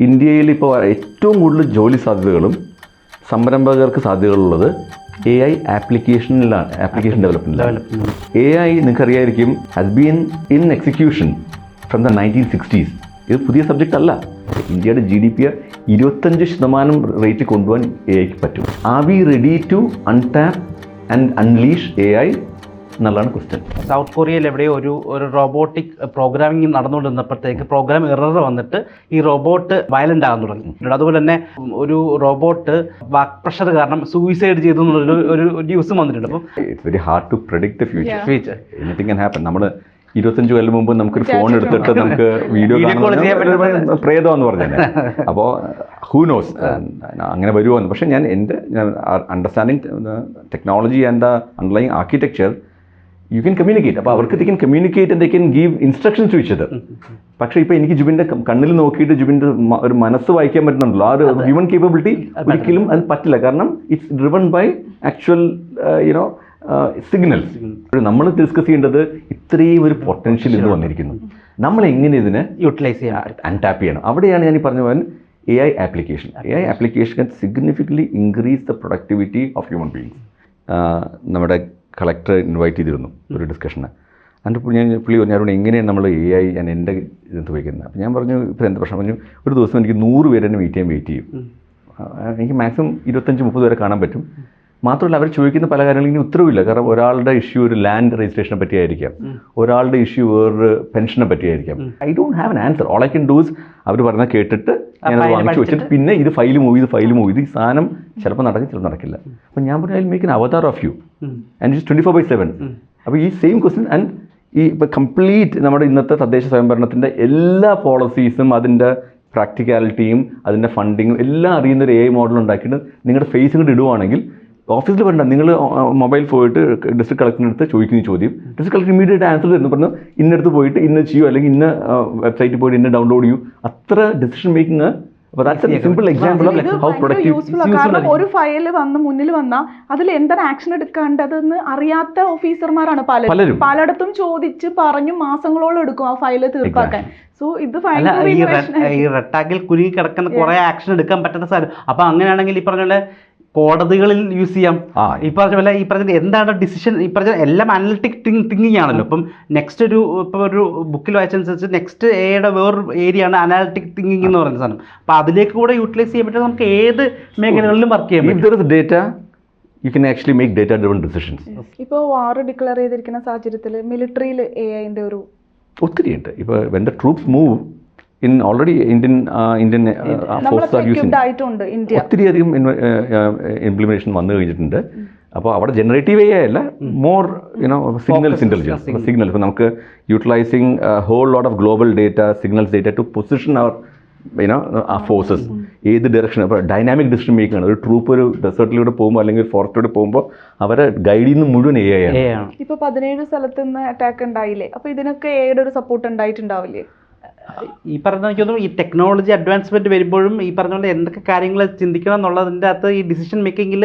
ഇന്ത്യയിൽ ഇപ്പോൾ ഏറ്റവും കൂടുതൽ ജോലി സാധ്യതകളും സംരംഭകർക്ക് സാധ്യതകളുള്ളത് എ ഐ ആപ്ലിക്കേഷനിലാണ് ആപ്ലിക്കേഷൻ ഡെവലപ്മെന്റിലാണ് A I നിങ്ങൾക്കറിയായിരിക്കും has been in execution from the nineteen sixties ഇത് പുതിയ സബ്ജക്റ്റ് അല്ല. ഇന്ത്യയുടെ ജി ഡി പി ഇരുപത്തഞ്ച് ശതമാനം റേറ്റ് കൊണ്ടുപോകാൻ എ ഐക്ക് പറ്റും. Are we ready to untap and unleash A I എന്നുള്ളതാണ് ക്വസ്റ്റ്യൻ സൗത്ത് കൊറിയയിൽ എവിടെയോ ഒരു ഒരു റോബോട്ടിക് പ്രോഗ്രാമിംഗ് നടന്നുകൊണ്ടിരുന്നപ്പോഴത്തേക്ക് പ്രോഗ്രാം എറർ വന്നിട്ട് ഈ റോബോട്ട് വയലന്റ് ആകാൻ തുടങ്ങി. അതുപോലെ തന്നെ ഒരു റോബോട്ട് വർക്ക് പ്രഷർ കാരണം സൂയിസൈഡ് ചെയ്തു എന്നുള്ളൊരു ഒരു ന്യൂസ് വന്നിട്ടുണ്ട്. അപ്പം it's very hard to predict the future future anything can happen നമ്മൾ ഇരുപത്തഞ്ച് കൊല്ലം മുമ്പ് നമുക്കൊരു ഫോൺ എടുത്തിട്ട് നമുക്ക് വീഡിയോ പ്രേതം എന്ന് പറഞ്ഞു അപ്പോൾ ഹൂ നോസ് അങ്ങനെ വരുമോ എന്ന് പക്ഷേ ഞാൻ എന്റെ understanding technology and the underlying architecture you can communicate അപ്പോൾ അവർക്ക് they can communicate and they can give instructions to each other പക്ഷേ ഇപ്പോൾ എനിക്ക് ജുബിന്റെ കണ്ണിൽ നോക്കിയിട്ട് ജുബിന്റെ ഒരു മനസ്സ് വായിക്കാൻ പറ്റുന്നുണ്ടല്ലോ. ആ ഒരു ഹ്യൂമൻ കേപ്പബിലിറ്റി ഒരിക്കലും അത് പറ്റില്ല. കാരണം it's driven by actual you know signals നമ്മൾ ഡിസ്കസ് ചെയ്യേണ്ടത് ഇത്രയും ഒരു പൊട്ടൻഷ്യൽ ഇത് വന്നിരിക്കുന്നു. നമ്മൾ എങ്ങനെ ഇതിനെ യൂട്ടിലൈസ് ചെയ്യാൻ ടാപ്പ് ചെയ്യണം. അവിടെയാണ് ഞാൻ ഈ പറഞ്ഞ പോലെ A I application A I application can significantly increase the productivity of human beings നമ്മുടെ കളക്ടർ ഇൻവൈറ്റ് ചെയ്തിരുന്നു ഒരു ഡിസ്കഷന് എന്നിട്ട് ഞാൻ പുള്ളി പറഞ്ഞു "അരുൺ, എങ്ങനെയാണ് നമ്മൾ എ ഐ ഞാൻ എന്റെ ഇതിനകത്ത് ഉപയോഗിക്കുന്നത്? അപ്പോൾ ഞാൻ പറഞ്ഞു ഇപ്പോൾ എന്താ പ്രശ്നം? പറഞ്ഞു ഒരു ദിവസം എനിക്ക് നൂറ് പേരെ മീറ്റ് ചെയ്യാൻ വെയിറ്റ് ചെയ്യും. എനിക്ക് മാക്സിമം ഇരുപത്തഞ്ച് മുപ്പത് വരെ കാണാൻ പറ്റും. മാത്രമല്ല അവർ ചോദിക്കുന്ന പല കാര്യങ്ങളും ഇനി ഉത്തരവില്ല. കാരണം ഒരാളുടെ ഇഷ്യൂ ഒരു ലാൻഡ് രജിസ്ട്രേഷനെ പറ്റിയായിരിക്കാം. ഒരാളുടെ ഇഷ്യൂ വേറൊരു പെൻഷനെ പറ്റിയായിരിക്കാം. I don't have an answer all I can do's അവർ പറഞ്ഞ കേട്ടിട്ട് ഞാനത് file വാങ്ങിച്ചു വെച്ചിട്ട് പിന്നെ ഇത് ഫയൽ മൂവ് ഇത് ഫയൽ മൂവ് ഇത് ഈ സാധനം ചിലപ്പോൾ നടക്കും ചിലപ്പോൾ നടക്കില്ല. അപ്പം ഞാൻ പറഞ്ഞു I make an avatar of you and it twenty four by seven അപ്പോൾ ഈ സെയിം ക്വസ്റ്റ്യൻ ആൻഡ് ഈ ഇപ്പോൾ കംപ്ലീറ്റ് നമ്മുടെ ഇന്നത്തെ തദ്ദേശ സ്വയംഭരണത്തിന്റെ എല്ലാ പോളിസീസും അതിന്റെ പ്രാക്ടിക്കാലിറ്റിയും അതിന്റെ ഫണ്ടിങ്ങും എല്ലാം അറിയുന്ന ഒരു എ ഐ മോഡൽ ഉണ്ടാക്കിയിട്ട് നിങ്ങളുടെ ഫേസ് കൂടി ഇടുവാണെങ്കിൽ ഓഫീസിൽ വരണ്ട നിങ്ങൾ മൊബൈൽ പോയിട്ട് ഡിസ്ട്രിക്ട് കളക്ടറിന്റെ അടുത്ത് ചോദിക്കുന്ന ചോദ്യം. ഡിസ്ട്രിക്ട് കളക്ടർ ഇമീഡിയറ്റ് ആൻസർ തരുന്നു പറഞ്ഞു ഇന്നടുത്ത് പോയിട്ട് ഇന്ന് ചെയ്യൂ അല്ലെങ്കിൽ ഇന്ന വെബ്സൈറ്റിൽ പോയിട്ട് ഇന്ന് ഡൗൺലോഡ് ചെയ്യൂ. അത്ര ഡിസിഷൻ മേക്കിംഗ് അപ്പോൾ that's a simple example of how productive useful കാരണം ഒരു ഫയൽ വന്ന് മുന്നിൽ വന്നാൽ അതിൽ എന്താണ് ആക്ഷൻ എടുക്കേണ്ടതെന്ന് അറിയാത്ത ഓഫീസർമാരാണ് പലരും. പലയിടത്തും ചോദിച്ച് പറഞ്ഞു മാസങ്ങളോളം എടുക്കും ആ ഫയൽ തീർപ്പാക്കാൻ. സോ ഇത് ഈ റെട്ടാക്കിൽ കുരുങ്ങി കിടക്കുന്ന കുറെ ആക്ഷൻ എടുക്കാൻ പറ്റുന്ന സാധനം. അപ്പൊ അങ്ങനെയാണെങ്കിൽ ഈ പറഞ്ഞ കോടതികളിൽ യൂസ് ചെയ്യാം. ആ. ഈ പറഞ്ഞ പോലെ ഈ പറഞ്ഞ എന്താണ് ഡിസിഷൻ ഈ പറഞ്ഞ എല്ലാം അനലിറ്റിക് തിങ്കിങ് ആണല്ലോ. ഇപ്പം നെക്സ്റ്റ് ഒരു ഇപ്പോൾ ഒരു ബുക്കിൽ വായിച്ചനുസരിച്ച് നെക്സ്റ്റ് എയുടെ വേറൊരു ഏരിയ ആണ് അനാലിറ്റിക് തിങ്കിങ് എന്ന് പറയുന്ന സാധനം. അപ്പോൾ അതിലേക്ക് കൂടെ യൂട്ടിലൈസ് ചെയ്യാൻ പറ്റും നമുക്ക് ഏത് മേഖലകളിലും വർക്ക് ചെയ്യാൻ If പറ്റും? data, you can actually make data driven decisions. ഇപ്പോൾ വാർ ഡിക്ലെയർ ചെയ്തിരിക്കുന്ന സാഹചര്യത്തിൽ മിലിറ്ററിയിൽ എ ഐന്റെ ഒരു ഒത്തിരിയുണ്ട്. ഇപ്പോൾ when the troops move in already Indian Indian force are using ഒത്തിരിയധികം ഇംപ്ലിമെന്റേഷൻ വന്നു കഴിഞ്ഞിട്ടുണ്ട്. അപ്പോൾ അവിടെ ജനറേറ്റീവ് എ അല്ല more you know signals intelligence signal ഇപ്പോൾ നമുക്ക് utilizing whole lot of global data signals data to position our you know ആ forces ഏത് ഡയറക്ഷൻ അപ്പോൾ ഡൈനാമിക് ഡിസിഷൻ മേക്കിംഗ് ആണ്. ഒരു ട്രൂപ്പ് ഒരു ഡെസേർട്ടിലൂടെ പോകുമ്പോൾ അല്ലെങ്കിൽ ഫോറസ്റ്റിലൂടെ പോകുമ്പോൾ അവരെ ഗൈഡ് ചെയ്യുന്ന മുഴുവൻ എ ആണ്. ഏ ആണ്. ഇപ്പൊ പതിനേഴ് സ്ഥലത്ത് നിന്ന് അറ്റാക്ക് ഉണ്ടായില്ലേ? അപ്പോൾ ഇതിനൊക്കെ എയുടെ ഒരു സപ്പോർട്ട് ഉണ്ടായിട്ടുണ്ടാവില്ലേ? ഈ പറഞ്ഞ എനിക്ക് തോന്നുന്നു ഈ ടെക്നോളജി അഡ്വാൻസ്മെന്റ് വരുമ്പോഴും ഈ പറഞ്ഞ പോലെ എന്തൊക്കെ കാര്യങ്ങൾ ചിന്തിക്കണം എന്നുള്ളതിന്റെ അകത്ത് ഈ ഡിസിഷൻ മേക്കിംഗിൽ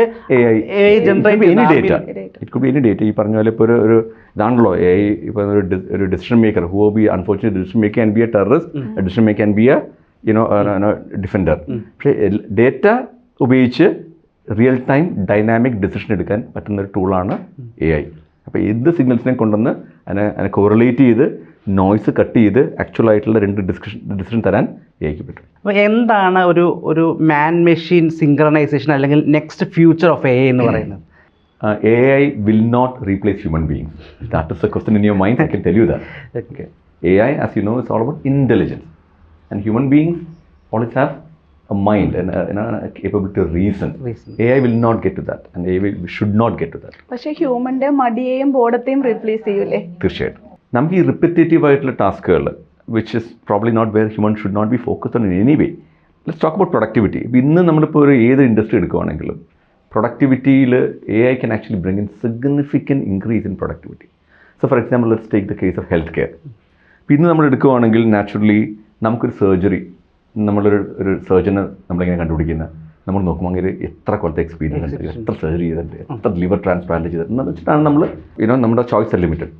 ഡേറ്റ ഈ പറഞ്ഞ പോലെ ഇപ്പോൾ ഒരു ഒരു ഇതാണല്ലോ എ ഐ ഇപ്പോൾ ഒരു ഒരു decision maker who be unfortunate decision maker and be a terrorist decision maker and be a you know defender പക്ഷേ ഡേറ്റ ഉപയോഗിച്ച് റിയൽ ടൈം ഡൈനാമിക് ഡിസിഷൻ എടുക്കാൻ പറ്റുന്ന ഒരു ടൂളാണ് എ ഐ അപ്പോൾ എന്ത് സിഗ്നൽസിനെ കൊണ്ടുവന്ന് അതിനെ അതിനെ കോറിലേറ്റ് ചെയ്ത് നോയ്സ് കട്ട് ചെയ്ത് ആക്ച്വൽ ആയിട്ടുള്ള രണ്ട് ഡിസ്ക്രിഷൻ ഡിസിഷൻ തരാൻ പറ്റും. അപ്പോൾ എന്താണ് ഒരു ഒരു മാൻ മെഷീൻ സിംഗ്രണൈസേഷൻ അല്ലെങ്കിൽ നെക്സ്റ്റ് ഫ്യൂച്ചർ ഓഫ് എ എന്ന് പറയുന്നത്? A I will not replace human being that is a question in your mind I can tell you though A I as you know is all about intelligence and human beings also have a mind capability reason A I will not get to that and A will should not get to that പക്ഷേ ഹ്യൂമന്റെ മടിയെയും ബോഡത്തെയും replace ചെയ്യൂലേ? തീർച്ചയായിട്ടും. നമുക്ക് ഈ repetitive ആയിട്ടുള്ള ടാസ്കുകൾ which is probably not where human should not be focused on in any way let's talk about productivity ഇപ്പോൾ ഇന്ന് നമ്മളിപ്പോൾ ഒരു ഏത് ഇൻഡസ്ട്രി എടുക്കുവാണെങ്കിലും പ്രൊഡക്ടിവിറ്റിയിൽ A I can actually bring in significant increase in productivity so for example let's take the case of health care ഇപ്പോൾ ഇന്ന് നമ്മൾ എടുക്കുവാണെങ്കിൽ നാച്ചുറലി നമുക്കൊരു സർജറി നമ്മളൊരു ഒരു സർജനെ നമ്മളിങ്ങനെ കണ്ടുപിടിക്കുന്ന നമ്മൾ നോക്കുമ്പോൾ അങ്ങനെ എത്ര കൊല്ലത്തെ എക്സ്പീരിയൻസ് ഉണ്ട് എത്ര സർജറി ചെയ്തിട്ടുണ്ട് എത്ര ലിവർ ട്രാൻസ്പ്ലാന്റ് ചെയ്തിട്ടുണ്ട് എന്ന് വെച്ചിട്ടാണ് നമ്മൾ ഇനോ നമ്മുടെ ചോയ്സ് ലിമിറ്റഡ്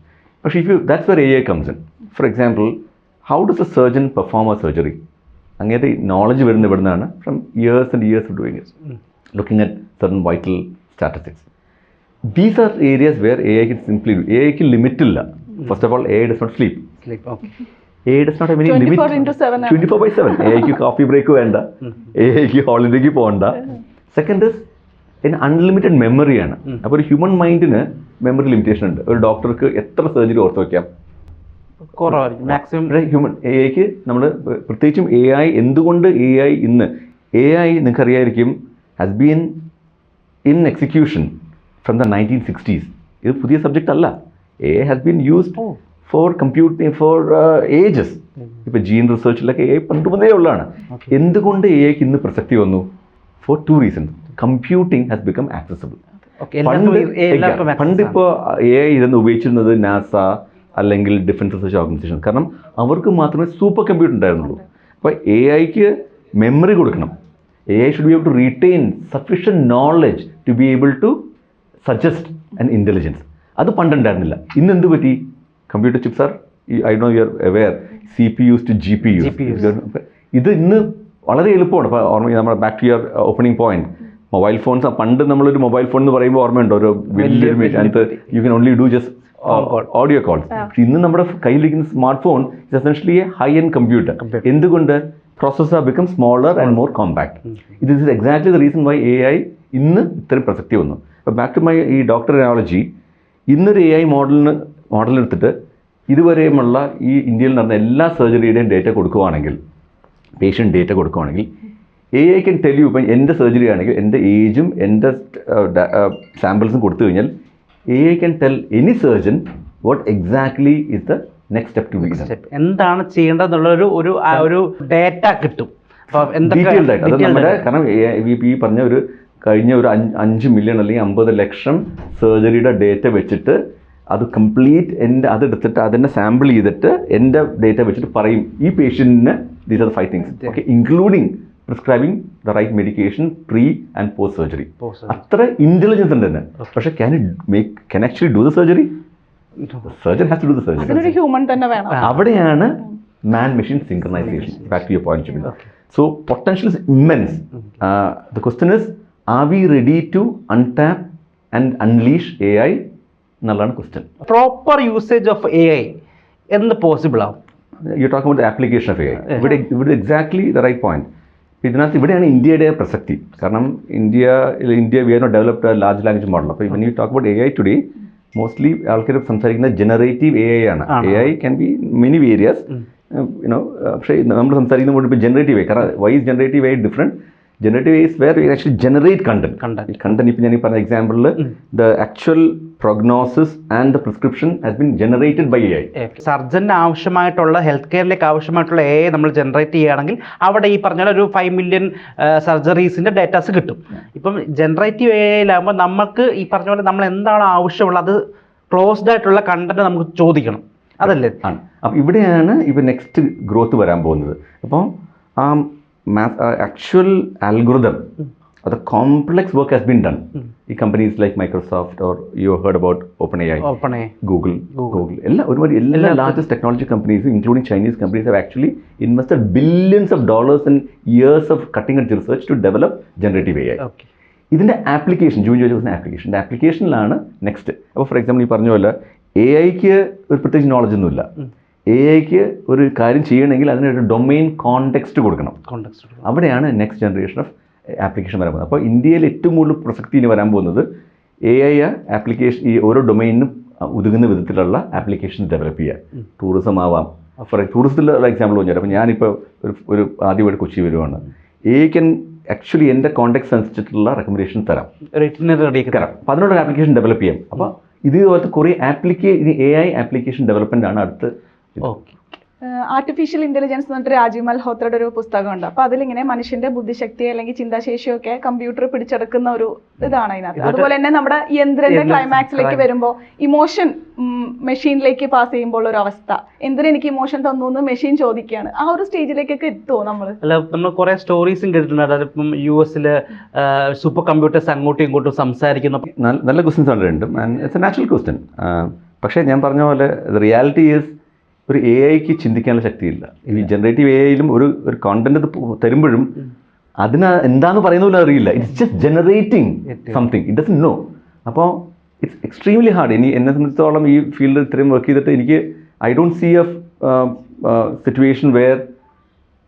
പക്ഷേ if you that's where A I comes in for example how does a surgeon perform a surgery അങ്ങനത്തെ നോളജ് വരുന്ന ഇവിടെ നിന്നാണ് from years and years of doing it looking at certain vital statistics these are areas where A ഐക്ക് simply A ഐക്ക് limit ഇല്ല. First of all A I does not sleep sleep okay A does not any 24 limit into 7 ആണ്. Twenty four by seven A ഐക്ക് coffee break വേണ്ട. A ഐക്ക് ഹോളിഡേക്ക് പോകണ്ട. Second is in unlimited മെമ്മറിയാണ് അപ്പോൾ ഒരു ഹ്യൂമൻ മൈൻഡിന് മെമ്മറി ലിമിറ്റേഷൻ ഉണ്ട്. ഒരു ഡോക്ടർക്ക് എത്ര സർജറി ഓർത്ത് വയ്ക്കാം കുറവായിരിക്കും. മാക്സിമം ഹ്യൂമൻ എ ഐക്ക് നമ്മൾ പ്രത്യേകിച്ചും എ ഐ എന്തുകൊണ്ട് എ ഐ ഇന്ന്? എ ഐ നിങ്ങൾക്ക് അറിയായിരിക്കും has been in execution from the nineteen sixties ഇത് പുതിയ സബ്ജക്റ്റ് അല്ല. A has been used for computing for ages ഇപ്പോൾ ജീൻ റിസർച്ചിലൊക്കെ എ ഐ പണ്ട് മുതലേ ഉള്ളതാണ്. എന്തുകൊണ്ട് എ ഐക്ക് ഇന്ന് പ്രസക്തി വന്നു? For two reasons computing has become accessible. പണ്ടിപ്പോൾ A I ഇരുന്ന് ഉപയോഗിച്ചിരുന്നത് നാസ അല്ലെങ്കിൽ ഡിഫൻസ് റിസർച്ച് ഓർഗനൈസേഷൻ കാരണം അവർക്ക് മാത്രമേ സൂപ്പർ കമ്പ്യൂട്ടർ ഉണ്ടായിരുന്നുള്ളൂ. അപ്പോൾ എ ഐക്ക് മെമ്മറി കൊടുക്കണം. A I should be able to retain sufficient knowledge to be able to suggest and intelligence അത് പണ്ടുണ്ടായിരുന്നില്ല. ഇന്ന് എന്ത് പറ്റി? Computer chips are I know you are aware C P U's to G P U. ഇത് ഇന്ന് വളരെ എളുപ്പമാണ്. ഇപ്പോൾ ഓർമ്മ നമ്മുടെ back to your opening point mobile phones പണ്ട് നമ്മളൊരു മൊബൈൽ ഫോൺ എന്ന് പറയുമ്പോൾ ഓർമ്മയുണ്ടോ? ഒരു വലിയൊരു വലിയ അതിനകത്ത് you can only do just audio calls ഇന്ന് നമ്മുടെ കയ്യിലിരിക്കുന്ന smart phone is essentially a high end computer Computer. എന്തുകൊണ്ട് processor become smaller and more compact ഇത് is exactly the reason why A I ഇന്ന് ഇത്രയും പ്രസക്തി വന്നു. അപ്പോൾ ബാക്ക് ടു മൈ ഈ ഡോക്ടർ അനോളജി ഇന്നൊരു എ ഐ മോഡലിന് മോഡലെടുത്തിട്ട് ഇതുവരെയുമുള്ള ഈ ഇന്ത്യയിൽ നടന്ന എല്ലാ സർജറിയുടെയും ഡേറ്റ കൊടുക്കുവാണെങ്കിൽ പേഷ്യന്റ് ഡേറ്റ കൊടുക്കുവാണെങ്കിൽ A I can tell you ഇപ്പം എന്റെ സർജറി ആണെങ്കിൽ എന്റെ ഏജും എന്റെ സാമ്പിൾസും കൊടുത്തു കഴിഞ്ഞാൽ A I can tell any surgeon what exactly is the next step to be Step. എന്താണ് ചെയ്യേണ്ടതെന്നുള്ളൊരു ഒരു ഒരു ഡേറ്റ കിട്ടും. ഡീറ്റെയിൽഡ് ആയിട്ട്. അത് നമ്മുടെ. കാരണം ഈ പറഞ്ഞ ഒരു കഴിഞ്ഞ ഒരു അഞ്ച് മില്യൺ അല്ലെങ്കിൽ അമ്പത് ലക്ഷം സർജറിയുടെ ഡേറ്റ വെച്ചിട്ട് അത് കംപ്ലീറ്റ് എന്റെ അതെടുത്തിട്ട് അതിനെ സാമ്പിൾ ചെയ്തിട്ട് എന്റെ ഡേറ്റ വെച്ചിട്ട് പറയും ഈ പേഷ്യന്റിന് these are five things okay including prescribing the right medication pre and post surgery Post surgery. അത്ര ഇന്റലിജൻസ് ഉണ്ട് തന്നെ പക്ഷെ can make can actually do the surgery surgeon has to do the surgery human തന്നെ വേണം. അവിടെയാണ് man machine synchronization back to your point so potential is immense the question is are we ready to untap and unleash A I എന്നുള്ളതാണ് question proper usage of A I എന്ന് possible ആവും? You talk about application of A I ഇവിടെ ഇവിടെ exactly the right point ഇതിനകത്ത് ഇവിടെയാണ് ഇന്ത്യയുടെ പ്രസക്തി. കാരണം India India we are not developed large language model അപ്പോൾ even you talk about A I today mostly ആൾക്കാർ സംസാരിക്കുന്ന ജനറേറ്റീവ് എ ഐ ആണ്. A I can be many various you know പക്ഷേ നമ്മൾ സംസാരിക്കുന്ന ഇപ്പോൾ ജനറേറ്റീവ് ഐ കാരണം why is generative I different generative as where you actually generate content. ഈ content ഇപ്പം ഞാൻ ഈ പറഞ്ഞ എക്സാമ്പിളിൽ the actual prognosis and the prescription has been generated by A I സർജന് ആവശ്യമായിട്ടുള്ള ഹെൽത്ത് കെയറിലേക്ക് ആവശ്യമായിട്ടുള്ള എ നമ്മൾ ജനറേറ്റ് ചെയ്യുകയാണെങ്കിൽ അവിടെ ഈ പറഞ്ഞ ഒരു ഫൈവ് മില്യൺ സർജറീസിന്റെ ഡേറ്റാസ് കിട്ടും. ഇപ്പം ജനറേറ്റീവ് എ ഐയിലാകുമ്പോൾ നമുക്ക് ഈ പറഞ്ഞ പോലെ നമ്മൾ എന്താണ് ആവശ്യമുള്ളത് അത് ക്ലോസ്ഡ് ആയിട്ടുള്ള കണ്ടന്റ് നമുക്ക് ചോദിക്കണം. അതല്ലേ? ആണ്. അപ്പം ഇവിടെയാണ് ഇപ്പോൾ നെക്സ്റ്റ് ഗ്രോത്ത് വരാൻ പോകുന്നത്. അപ്പോൾ ആ മാത്ത് ആക്ച്വൽ ആൽഗുറിതം അത് complex work has been done ഈ companies like Microsoft or you heard about open A I Google Google എല്ലാ ഒരുപാട് എല്ലാ largest technology കമ്പനീസും including Chinese companies have actually invested billions of dollars and years of cutting edge research to develop generative A I ഇതിന്റെ application ജൂൺ ചോദിച്ച application ആപ്ലിക്കേഷനിലാണ് next അപ്പോൾ for example ഈ പറഞ്ഞ പോലെ എ ഐക്ക് ഒരു പ്രത്യേകിച്ച് നോളജ് ഒന്നുമില്ല. എ ഐക്ക് ഒരു കാര്യം ചെയ്യണമെങ്കിൽ അതിനൊരു ഡൊമൈൻ കോണ്ടെക്സ്റ്റ് കൊടുക്കണം. കോണ്ടെക്സ്റ്റ് അവിടെയാണ് നെക്സ്റ്റ് ജനറേഷൻ ഓഫ് ആപ്ലിക്കേഷൻ വരാൻ പോകുന്നത്. അപ്പോൾ ഇന്ത്യയിൽ ഏറ്റവും കൂടുതൽ പ്രസക്തി ഇനി വരാൻ പോകുന്നത് എ ഐ ആപ്ലിക്കേഷൻ ഈ ഓരോ ഡൊമൈനിനും ഒതുങ്ങുന്ന വിധത്തിലുള്ള ആപ്ലിക്കേഷൻ ഡെവലപ്പ് ചെയ്യുക. ടൂറിസം ആവാം. ഫോർ ടൂറിസത്തിലുള്ള എക്സാമ്പിൾ പറഞ്ഞാൽ അപ്പോൾ ഞാനിപ്പോൾ ഒരു ഒരു ആദ്യമായിട്ട് കൊച്ചി വരുവാണ്. എ ഐക്കൻ ആക്ച്വലി എന്റെ കോണ്ടാക്ട് അനുസരിച്ചിട്ടുള്ള റെക്കമെൻഡേഷൻ തരാം. തരാം. അപ്പോൾ അതിനോട് ആപ്ലിക്കേഷൻ ഡെവലപ്പ് ചെയ്യാം. അപ്പോൾ ഇതുപോലത്തെ കുറേ application A I application development ആണ് അടുത്ത് ആർട്ടിഫിഷ്യൽ ഇന്റലിജൻസ് എന്ന് പറഞ്ഞിട്ട് രാജീവ് മൽഹോത്രയുടെ ഒരു പുസ്തകമുണ്ട്. അപ്പൊ അതിലിങ്ങനെ മനുഷ്യന്റെ ബുദ്ധിശക്തി അല്ലെങ്കിൽ ചിന്താശേഷിയൊക്കെ കമ്പ്യൂട്ടർ പിടിച്ചെടുക്കുന്ന ഒരു ഇതാണ് അതിനകത്ത് അതുപോലെ തന്നെ നമ്മുടെ യന്ത്രന്റെ യന്ത്ര- ക്ലൈമാക്സിലേക്ക് ക്ലൈ- വരുമ്പോൾ ഇമോഷൻ മെഷീനിലേക്ക് പാസ് ചെയ്യുമ്പോൾ ഒരു അവസ്ഥ. എന്തിനു എനിക്ക് ഇമോഷൻ തന്നു എന്ന് മെഷീൻ ചോദിക്കുകയാണ്. ആ ഒരു സ്റ്റേജിലേക്കൊക്കെ എത്തുമോ നമ്മൾ അല്ല നമ്മൾ കുറെ സ്റ്റോറീസും കേട്ടിട്ടുണ്ട്. അതായത് ഇപ്പം യു എസിൽ സൂപ്പർ കമ്പ്യൂട്ടേഴ്സ് അങ്ങോട്ടും ഇങ്ങോട്ടും സംസാരിക്കുന്ന നല്ല ക്വസ്റ്റ്യൻസ് ഉണ്ട് രണ്ടും. And it's a natural question പക്ഷേ ഞാൻ പറഞ്ഞ പോലെ റിയാലിറ്റി ഈസ് ഒരു എ ഐക്ക് ചിന്തിക്കാനുള്ള ശക്തിയില്ല. ഈ ജനറേറ്റീവ് എ ഐയിലും ഒരു ഒരു കോണ്ടന്റ് തരുമ്പോഴും അതിന് എന്താന്ന് പറയുന്ന പോലും അറിയില്ല. It's just generating something it doesn't know അപ്പോൾ ഇറ്റ്സ് എക്സ്ട്രീംലി ഹാർഡ് ഇനി എന്നെ സംബന്ധിച്ചിടത്തോളം ഈ ഫീൽഡിൽ ഇത്രയും വർക്ക് ചെയ്തിട്ട് എനിക്ക് I don't see a situation where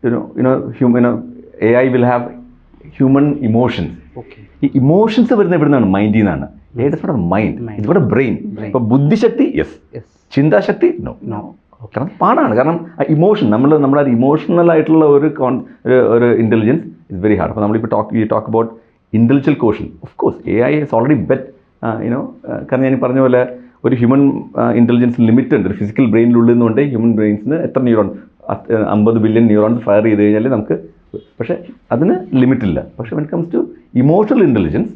you know you know human A I will have human emotions ഈ ഇമോഷൻസ് വരുന്ന എവിടെ നിന്നാണ് മൈൻഡിൽ നിന്നാണ് ഏത് മൈൻഡ് ഇതിവിടെ ബ്രെയിൻ ഇപ്പോൾ ബുദ്ധിശക്തി യെസ് ചിന്താശക്തി നോ നോ കാരണം പാടാണ്. കാരണം ഇമോഷൻ നമ്മൾ നമ്മുടെ ഇമോഷണൽ ആയിട്ടുള്ള ഒരു കോൺ ഒരു- ഇന്റലിജൻസ് ഇറ്റ്സ് വെരി ഹാർഡ് അപ്പോൾ നമ്മളിപ്പോൾ talk you talk about intelligence quotient of course A I is already better you know കാരണം ഞാൻ പറഞ്ഞ പോലെ ഒരു ഹ്യൂമൻ ഇന്റലിജൻസ് ലിമിറ്റ് ഉണ്ട്. ഒരു ഫിസിക്കൽ ബ്രെയിനിലുള്ളതെന്നുണ്ട് ഹ്യൂമൻ ബ്രെയിൻസിന് എത്ര ന്യൂറോൺ അമ്പത് ബില്യൺ ന്യൂറോൺസ് ഫയർ ചെയ്ത് കഴിഞ്ഞാൽ നമുക്ക് പക്ഷേ അതിന് ലിമിറ്റില്ല പക്ഷേ when comes to emotional intelligence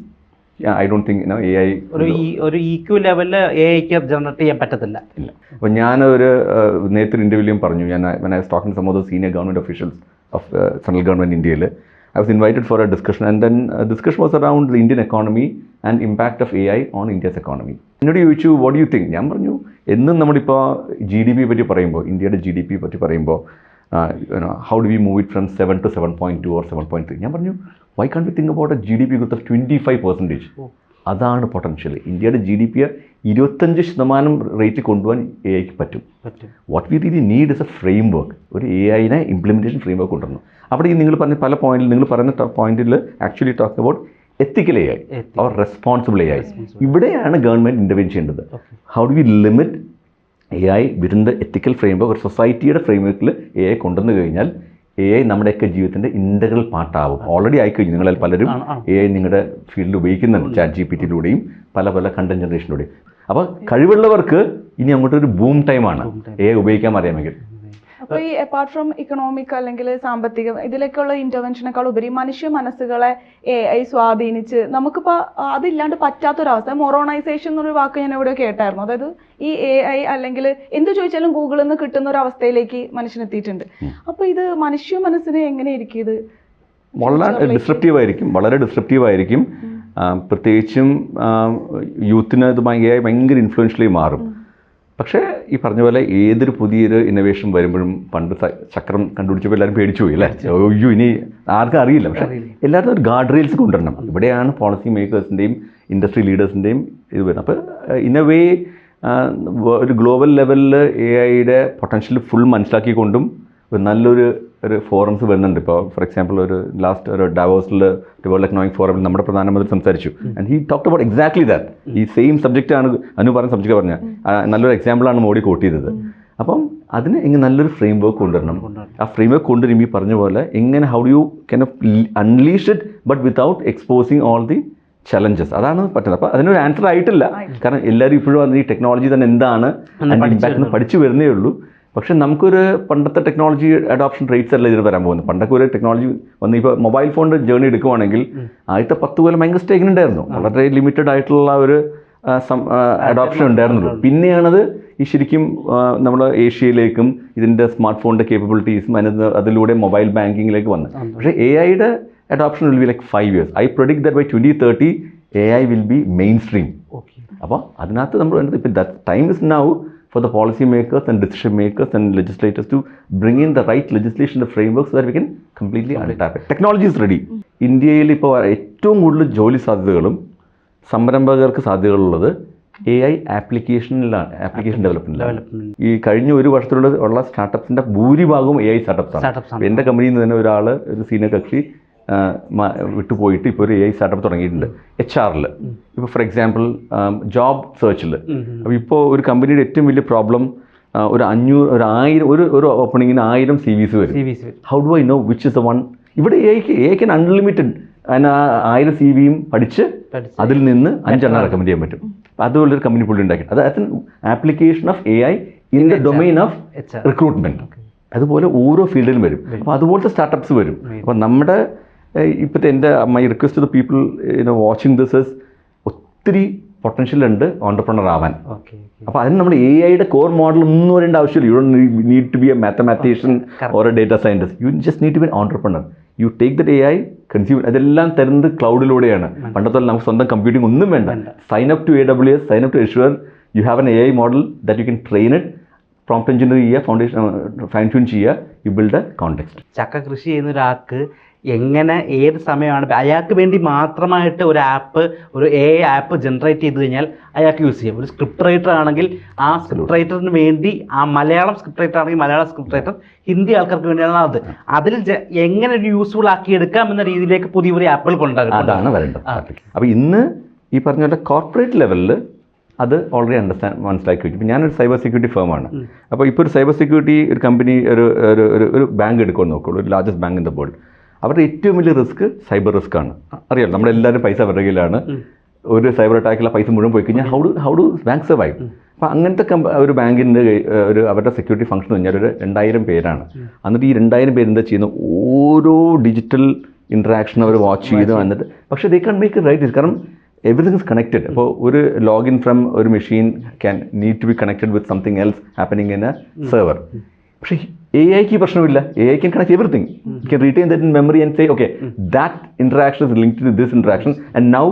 I don't think A I ഒരു ഈ ഒരു ലെവലിൽ എ ഐക്ക് ജനറേറ്റ് ചെയ്യാൻ പറ്റത്തില്ല. ഇല്ല. അപ്പോൾ ഞാനൊരു നേരത്തെ ഒരു ഇന്റർവ്യൂലും പറഞ്ഞു. ഞാൻ the senior government officials of uh, central government ഇന്ത്യയിൽ I was invited for a discussion and then discussion was around around Indian economy and impact of A I on India's economy എന്നോട് ചോദിച്ചു വാട്ട് യു തിങ്ക് ഞാൻ പറഞ്ഞു എന്നും നമ്മളിപ്പോൾ G D P പറ്റി പറയുമ്പോൾ ഇന്ത്യയുടെ ജി ഡി പി പറ്റി പറയുമ്പോൾ how do we move it from seven to seven point two or seven point three ഞാൻ പറഞ്ഞു why can't we think about a G D P growth of twenty five percentage അതാണ് potential ഇന്ത്യയുടെ G D P ഇരുപത്തഞ്ച് ശതമാനം rate കൊണ്ടുപോകാൻ A ഐക്ക് പറ്റും. What we really need is a framework ഒരു എ ഐനെ ഇംപ്ലിമെന്റേഷൻ ഫ്രെയിം വർക്ക് കൊണ്ടുവരണം. അവിടെ ഈ നിങ്ങൾ പറഞ്ഞ പല പോയിന്റിൽ നിങ്ങൾ പറയുന്ന പോയിന്റിൽ actually talk about ethical A I. Our responsible A I ഇവിടെയാണ് ഗവൺമെന്റ് ഇന്റർവെൻ ചെയ്യേണ്ടത്. How do we limit A I വിരുന്ന ethical framework ഒരു സൊസൈറ്റിയുടെ ഫ്രെയിം വർക്കിൽ എ ഐ കൊണ്ടുവന്നു കഴിഞ്ഞാൽ എ ഐ നമ്മുടെയൊക്കെ ജീവിതത്തിന്റെ ഇന്റഗ്രൽ പാർട്ടാവും ഓൾറെഡി ആയിക്കഴിഞ്ഞു. നിങ്ങളിൽ പലരും. എ ഐ നിങ്ങളുടെ ഫീൽഡിൽ ഉപയോഗിക്കുന്നുണ്ട്. ചാറ്റ് ജി പി ടിയിലൂടെയും പല പല കണ്ടന്റ് ജനറേഷനിലൂടെയും അപ്പോൾ കഴിവുള്ളവർക്ക് ഇനി അങ്ങോട്ടൊരു ബൂം ടൈമാണ് എ ഉപയോഗിക്കാൻ അറിയാമെങ്കിൽ അപ്പൊ ഈ അപ്പാർട്ട് ഫ്രം ഇക്കണോമിക് അല്ലെങ്കിൽ സാമ്പത്തികം ഇതിലേക്കുള്ള ഇന്റർവെൻഷനേക്കാൾ ഉപരി മനുഷ്യ മനസ്സുകളെ എ ഐ സ്വാധീനിച്ച് നമുക്കിപ്പോ അതില്ലാണ്ട് പറ്റാത്തൊരവസ്ഥ. മൊറോണൈസേഷൻ എന്നൊരു വാക്ക് ഞാൻ ഇവിടെ കേട്ടായിരുന്നു. അതായത് ഈ എ ഐ അല്ലെങ്കിൽ എന്ത് ചോദിച്ചാലും ഗൂഗിളിൽ നിന്ന് കിട്ടുന്ന ഒരു അവസ്ഥയിലേക്ക് മനുഷ്യനെത്തിയിട്ടുണ്ട് അപ്പൊ ഇത് മനുഷ്യ മനസ്സിനെ എങ്ങനെ ഇത്? വളരെ ഡിസ്ട്രപ്റ്റീവ് ആയിരിക്കും. വളരെ ഡിസ്ട്രപ്റ്റീവ് ആയിരിക്കും. പ്രത്യേകിച്ചും യൂത്തിന് ഇത് ഭയങ്കര ഭയങ്കര ഇൻഫ്ലുവൻഷ്യലി മാറും. പക്ഷേ ഈ പറഞ്ഞ പോലെ ഏതൊരു പുതിയൊരു ഇന്നോവേഷൻ വരുമ്പോഴും പണ്ട് ചക്രം കണ്ടുപിടിച്ചപ്പോൾ എല്ലാവരും പേടിച്ചു പോയി അല്ലേ അയ്യോ ഇനി ആർക്കും അറിയില്ല. പക്ഷേ എല്ലാവരും ഒരു ഗാർഡ് റെയിൽസ് കൊണ്ടുവരണം. ഇവിടെയാണ് പോളിസി മേക്കേഴ്സിന്റെയും ഇൻഡസ്ട്രി ലീഡേഴ്സിന്റെയും ഇത് വരുന്നത്. അപ്പോൾ ഇൻ എ വേ ഒരു ഗ്ലോബൽ ലെവലിൽ എ ഐയുടെ പൊട്ടൻഷ്യൽ ഫുൾ മനസ്സിലാക്കിക്കൊണ്ടും ഒരു നല്ലൊരു ഒരു ഫോറംസ് വരുന്നുണ്ട്. ഇപ്പോൾ ഫോർ എക്സാമ്പിൾ ഒരു ലാസ്റ്റ് ഒരു ഡാവോസിൽ വേൾഡ് എക്കണോമിക് ഫോറമിൽ നമ്മുടെ പ്രധാനമന്ത്രി സംസാരിച്ചു. And he talked about exactly that ഈ സെയിം സബ്ജക്റ്റ് ആണ് അനു പറഞ്ഞ സബ്ജക്റ്റ് പറഞ്ഞ നല്ലൊരു എക്സാമ്പിളാണ് മോഡി കോട്ട് ചെയ്തത്. അപ്പം അതിന് ഇങ്ങനെ നല്ലൊരു ഫ്രെയിം വർക്ക് കൊണ്ടുവരണം. ആ ഫ്രെയിം വർക്ക് കൊണ്ടുവരുമ്പോൾ ഈ പറഞ്ഞ പോലെ എങ്ങനെ how do you can unleash it but without exposing all the challenges അതാണ് പറ്റുന്നത്. അപ്പോൾ അതിനൊരു ആൻസർ ആയിട്ടില്ല. കാരണം എല്ലാവരും ഇപ്പോഴും അതിന് ഈ ടെക്നോളജി തന്നെ എന്താണ് ഇമ്പാക്ട് പഠിച്ചു വരുന്നേ ഉള്ളൂ. പക്ഷെ നമുക്കൊരു പണ്ടത്തെ ടെക്നോളജി അഡോപ്ഷൻ റേറ്റ്സ് അല്ല ഇതിൽ വരാൻ പോകുന്നത്? പണ്ടൊക്കെ ഒരു ടെക്നോളജി വന്ന് ഇപ്പോൾ മൊബൈൽ ഫോണിന്റെ ജേണി എടുക്കുവാണെങ്കിൽ ആദ്യത്തെ പത്ത് കൊല്ലം ഭയങ്കര സ്റ്റേക്കിന് ഉണ്ടായിരുന്നു വളരെ ലിമിറ്റഡ് ആയിട്ടുള്ള ഒരു അഡോപ്ഷൻ ഉണ്ടായിരുന്നുള്ളൂ. പിന്നെയാണത് ഈ ശരിക്കും നമ്മുടെ ഏഷ്യയിലേക്കും ഇതിന്റെ സ്മാർട്ട് ഫോണിന്റെ കേപ്പബിലിറ്റീസും അതിന് അതിലൂടെ മൊബൈൽ ബാങ്കിങ്ങിലേക്ക് വന്നു. പക്ഷേ എ ഐയുടെ adoption will be like five years I predict that by twenty thirty A I will be mainstream okay അപ്പോൾ അതിനകത്ത് നമ്മൾ വേണ്ടത് ഇപ്പം the time is now for the policy makers and decision makers and legislators to bring in the right ലെജിസ്ലേഷന്റെ framework so that we can completely untap technology is ready ഇന്ത്യയിൽ ഇപ്പോൾ ഏറ്റവും കൂടുതൽ ജോലി സാധ്യതകളും സംരംഭകർക്ക് സാധ്യതകളുള്ളത് എ ഐ ആപ്ലിക്കേഷനിലാണ് ആപ്ലിക്കേഷൻ ഡെവലപ്മെന്റിലാണ് ഈ കഴിഞ്ഞ ഒരു വർഷത്തിലുള്ള ഉള്ള സ്റ്റാർട്ടപ്സിന്റെ ഭൂരിഭാഗവും എ ഐ സ്റ്റാർട്ടപ്സ് ആണ്. എന്റെ കമ്പനിയിൽ നിന്ന് തന്നെ ഒരാൾ ഒരു സീനിയർ കക്ഷി വിട്ടുപോയിട്ട് ഇപ്പോൾ ഒരു എ ഐ സ്റ്റാർട്ടപ്പ് തുടങ്ങിയിട്ടുണ്ട്. എച്ച് ആറിൽ ഇപ്പോൾ ഫോർ എക്സാമ്പിൾ ജോബ് സെർച്ചിൽ അപ്പോൾ ഇപ്പോൾ ഒരു കമ്പനിയുടെ ഏറ്റവും വലിയ പ്രോബ്ലം ഒരു അഞ്ഞൂറ് ഒരു ആയിരം ഒരു ഒരു ഓപ്പണിങ്ങിന് ആയിരം സി വിസ് വരും. How do I know which is the one ഇവിടെ എ ഐക്ക് എ ഐക്ക് അൺലിമിറ്റഡ് അതിന് ആയിരം സി വിയും പഠിച്ച് അതിൽ നിന്ന് അഞ്ചെണ്ണം റെക്കമെൻഡ് ചെയ്യാൻ പറ്റും. അപ്പോൾ അതുപോലെ ഒരു കമ്പനി പുള്ളി ഉണ്ടാക്കി അത് application of A I in the domain of recruitment recruitment അതുപോലെ ഓരോ ഫീൽഡിലും വരും. അപ്പോൾ അതുപോലത്തെ സ്റ്റാർട്ടപ്സ് വരും. അപ്പോൾ നമ്മുടെ ഇപ്പോഴത്തെ എന്റെ my request to people you know watching this is ഒത്തിരി പൊട്ടൻഷ്യൽ ഉണ്ട് ഓണ്ടർപ്രണർ ആവാൻ. ഓക്കെ അപ്പോൾ അതിന് നമ്മൾ എ ഐയുടെ കോർ മോഡൽ ഒന്നും വരേണ്ട ആവശ്യമില്ല. You need to be a mathematician or a data scientist you just need to be entrepreneur you take that A I consume അതെല്ലാം തരുന്നത് ക്ലൗഡിലൂടെയാണ് പണ്ടത്തെ പോലെ നമുക്ക് സ്വന്തം കമ്പ്യൂട്ടിംഗ് ഒന്നും വേണ്ട. Sign up to A W S sign up to ensure you have an A I model that you can train it prompt engineer ചെയ്യുക foundation fine tune ചെയ്യുക. യു ബിൽഡ് എ കോണ്ടെക്സ്റ്റ് ചക്ക കൃഷി ചെയ്യുന്ന ഒരാൾക്ക് എങ്ങനെ ഏത് സമയമാണ് അയാൾക്ക് വേണ്ടി മാത്രമായിട്ട് ഒരു ആപ്പ് ഒരു എ ആപ്പ് ജനറേറ്റ് ചെയ്ത് കഴിഞ്ഞാൽ അയാൾക്ക് യൂസ് ചെയ്യാം. ഒരു സ്ക്രിപ്റ്റ് റൈറ്റർ ആണെങ്കിൽ ആ സ്ക്രിപ്റ്റ് റൈറ്ററിന് വേണ്ടി ആ മലയാളം സ്ക്രിപ്റ്റ് റൈറ്റർ ആണെങ്കിൽ മലയാളം സ്ക്രിപ്റ്റ് റൈറ്റർ ഹിന്ദി ആൾക്കാർക്ക് വേണ്ടിയാണ് അത്. അതിൽ എങ്ങനെ ഒരു യൂസ്ഫുൾ ആക്കി എടുക്കാം എന്ന രീതിയിലേക്ക് പുതിയ പുതിയ ആപ്പുകൾ കൊണ്ടുവരും അതാണ് വരേണ്ടത്. അപ്പോൾ ഇന്ന് ഈ പറഞ്ഞ പോലെ കോർപ്പറേറ്റ് ലെവലിൽ അത് ഓൾറെഡി അണ്ടർസ്റ്റാൻഡ് മനസ്സിലാക്കി വെച്ചു. ഞാനൊരു സൈബർ സെക്യൂരിറ്റി ഫേമാണ് അപ്പോൾ ഇപ്പോൾ ഒരു സൈബർ സെക്യൂരിറ്റി ഒരു കമ്പനി ഒരു ഒരു ഒരു ഒരു ബാങ്ക് എടുക്കുമെന്ന് നോക്കുള്ളൂ. ഒരു largest bank in the world അവരുടെ ഏറ്റവും വലിയ റിസ്ക് സൈബർ റിസ്ക് ആണ്. അറിയാലോ നമ്മളെല്ലാവരും പൈസ അവരുടെ കയ്യിലാണ്. ഒരു സൈബർ അറ്റാക്കിലെ പൈസ മുഴുവൻ പോയി കഴിഞ്ഞാൽ how do how do bank survive? അപ്പോൾ അങ്ങനത്തെ ഒരു ബാങ്കിന്റെ ഒരു അവരുടെ സെക്യൂരിറ്റി ഫംഗ്ഷൻ എന്ന് പറഞ്ഞാൽ ഒരു രണ്ടായിരം പേരാണ്. എന്നിട്ട് ഈ രണ്ടായിരം പേര് എന്താ ചെയ്യുന്നത്? ഓരോ ഡിജിറ്റൽ ഇൻട്രാക്ഷൻ അവർ വാച്ച് ചെയ്തു എന്നിട്ട് പക്ഷേ ദേ കാൺ മേക്ക് റൈറ്റ് കാരണം എവറിഥിങ് ഇസ് കണക്റ്റഡ് അപ്പോൾ ഒരു ലോഗിൻ ഫ്രം ഒരു machine can need to be connected with something else happening in a server പക്ഷേ എ ഐക്ക് പ്രശ്നമില്ല. A I can connect everything can retain that in memory and say okay that interaction is link to this interaction and now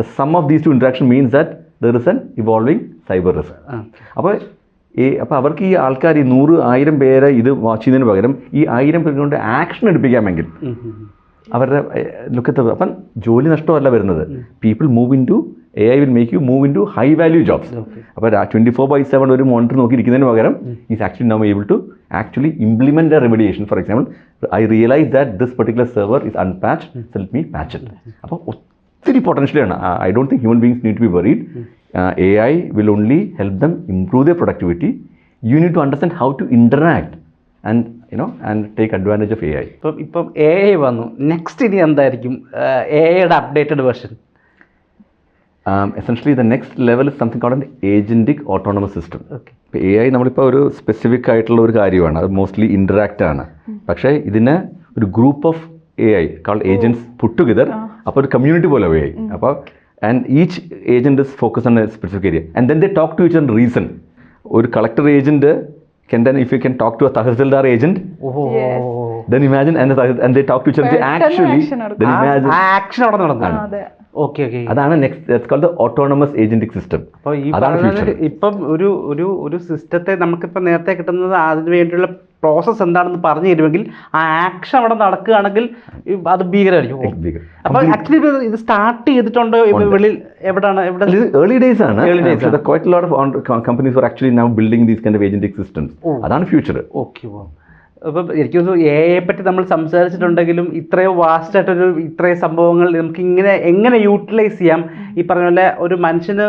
the sum of these two interaction means that there is an evolving cyber risk അപ്പോൾ ഈ അപ്പോൾ അവർക്ക് ഈ ആൾക്കാർ ഈ നൂറ് ആയിരം പേരെ ഇത് വാച്ച് ചെയ്യുന്നതിന് പകരം ഈ ആയിരം പേർ കൊണ്ട് ആക്ഷൻ എടുപ്പിക്കാമെങ്കിൽ അവരുടെ ലുക്കത്ത് അപ്പം ജോലി നഷ്ടമല്ല വരുന്നത്. People move in to A I will make you move in to high value jobs അപ്പോൾ ട്വന്റി ഫോർ ബൈ സെവൻ ഒരു മോണിറ്റർ നോക്കിയിരിക്കുന്നതിന് പകരം is actually now able to actually implement a remediation for example I realise that this particular server is unpatch self me patch അപ്പോൾ ഒത്തിരി പൊട്ടൻഷ്യലാണ് I don't think human beings need to be worried A I will only help them improve the productivity you need to understand how to interact and you know and take advantage of A I ഇപ്പം ഇപ്പം A I വന്നു. Next ഇനി എന്തായിരിക്കും? A ഐയുടെ updated version um, essentially the next level is something called an agentic autonomous system. Okay ഇപ്പോൾ A I നമ്മളിപ്പോൾ ഒരു specific ആയിട്ടുള്ള ഒരു കാര്യമാണ്. അത് മോസ്റ്റ്ലി ഇന്ററാക്റ്റ് ആണ്. പക്ഷേ ഇതിന് ഒരു group of A I call agents put together അപ്പോൾ ഒരു കമ്മ്യൂണിറ്റി പോലെ എ ഐ അപ്പോൾ and each agent is focus on a specific area and then they talk to each and reason ഒരു collector agent can then if you can talk to a tahsildar agent ഓഹോ Yes. then imagine and, and they talk to each other. And say, actually then imagine അവിടെ നടന്നു. അതെ. Okay okay അതാണ് next called autonomous agentic system അപ്പോൾ ഈ ഇപ്പം ഒരു ഒരു ഒരു സിസ്റ്റത്തെ നമുക്കിപ്പോൾ നേരത്തെ കിട്ടുന്നത് അതിന് വേണ്ടിയുള്ള പ്രോസസ്സ് എന്താണെന്ന് പറഞ്ഞു തരുമെങ്കിൽ ആ ആക്ഷൻ അവിടെ നടക്കുകയാണെങ്കിൽ അത് ഭീകരമായിരിക്കും. ആക്ച്വലി ഇത് സ്റ്റാർട്ട് ചെയ്തിട്ടുണ്ടോ? വെളിയിൽ എവിടാണ് എവിടെ ഏർലി ഡേയ്സ് ആണ്. Early days ആണ്. Quite lot of companies are actually now building these kind of agentic systems. അതാണ് ഫ്യൂച്ചർ ഓക്കെ അപ്പം എനിക്ക് തോന്നുന്നു എ ഐയെ പറ്റി നമ്മൾ സംസാരിച്ചിട്ടുണ്ടെങ്കിലും ഇത്രയും വാസ്റ്റായിട്ടൊരു ഇത്രയും സംഭവങ്ങൾ നമുക്ക് ഇങ്ങനെ എങ്ങനെ യൂട്ടിലൈസ് ചെയ്യാം? ഈ പറഞ്ഞ പോലെ ഒരു മനുഷ്യന്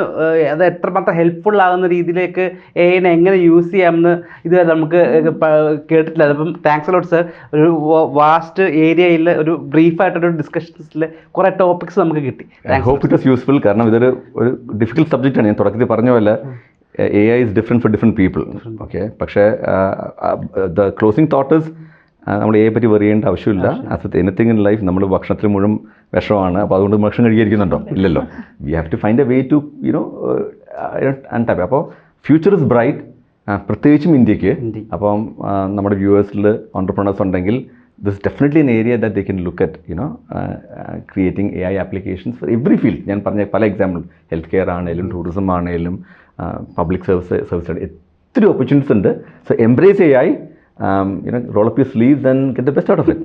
അത് എത്രമാത്രം ഹെൽപ്ഫുൾ ആകുന്ന രീതിയിലേക്ക് എ ഐനെ എങ്ങനെ യൂസ് ചെയ്യാമെന്ന് ഇതുവരെ നമുക്ക് കേട്ടിട്ടില്ല. അതിപ്പം താങ്ക്സ് ലോട്ട് സർ ഒരു വാസ്റ്റ് ഏരിയയിൽ ഒരു ബ്രീഫായിട്ടൊരു ഡിസ്കഷൻസിൽ കുറേ ടോപ്പിക്സ് നമുക്ക് കിട്ടി. I hope it is useful കാരണം ഇതൊരു ഒരു ഡിഫിക്കൽട്ട് സബ്ജക്റ്റാണ് ആണ്. ഞാൻ തുടക്കത്തിൽ പറഞ്ഞ പോലെ A I is different for different people okay പക്ഷേ ദ ക്ലോസിങ് തോട്ടേഴ്സ് നമ്മൾ എ പറ്റി വെറിയേണ്ട ആവശ്യമില്ല. ആസ് എനിത്തിങ് ഇൻ ലൈഫ് നമ്മൾ ഭക്ഷണത്തിൽ മുഴുവൻ വിഷമാണ്. അപ്പോൾ അതുകൊണ്ട് ഭക്ഷണം കഴിക്കാതിരിക്കുന്നുണ്ടോ? ഇല്ലല്ലോ. We have to find a way to you know untap അപ്പോൾ ഫ്യൂച്ചർ ഇസ് ബ്രൈറ്റ് പ്രത്യേകിച്ചും ഇന്ത്യയ്ക്ക്. ഇന്ത്യ. അപ്പം നമ്മുടെ വ്യൂവേഴ്സിൽ ഓണ്ടർപ്രണേഴ്സ് ഉണ്ടെങ്കിൽ this definitely an area that they can look at you know creating A I applications for every field ഞാൻ പറഞ്ഞ പല എക്സാമ്പിൾ ഹെൽത്ത് കെയർ ആണെങ്കിലും ടൂറിസം ആണെങ്കിലും പബ്ലിക് സർവീസ് സർവീസ് ഒത്തിരി ഓപ്പർച്യൂണിറ്റീസ് ഉണ്ട്. So embrace ചെയ്യായി you know roll of you sleeves and get the best out of it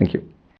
thank you